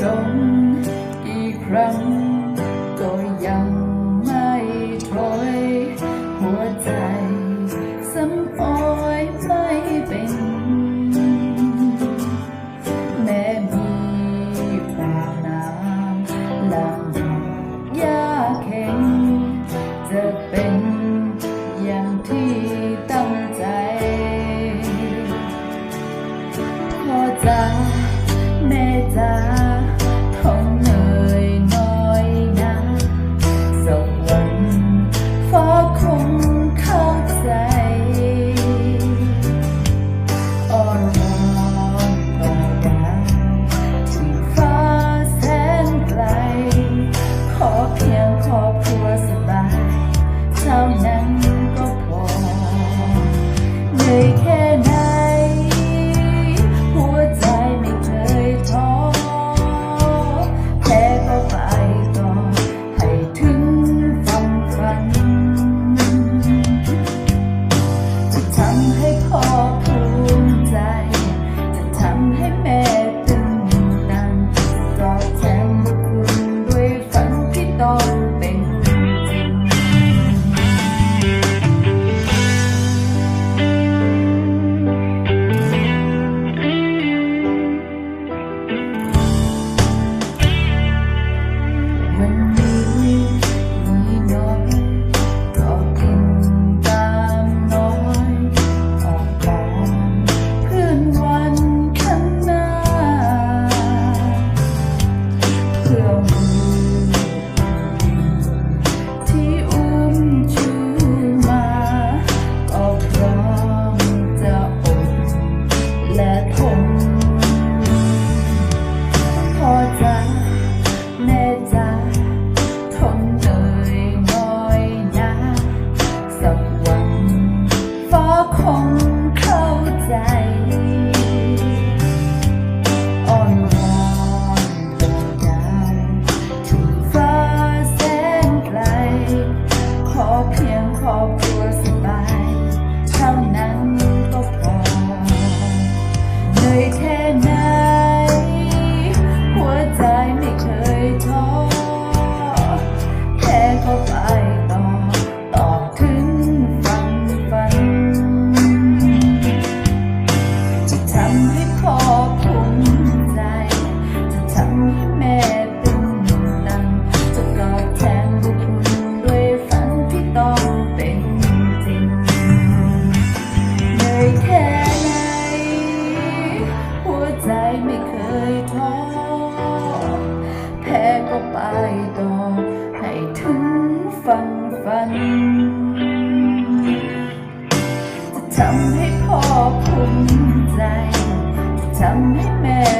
หลงกี่ครั้งก็ยังไม่ถอยหัวใจสำอ้อยไม่เป็นแม้มีความนามลำยากเข็งจะเป็นอย่างที่ตั้งใจพอใจ meta ฟังฝัน จะทำให้พ่อภูมิใจ จะทำให้แม่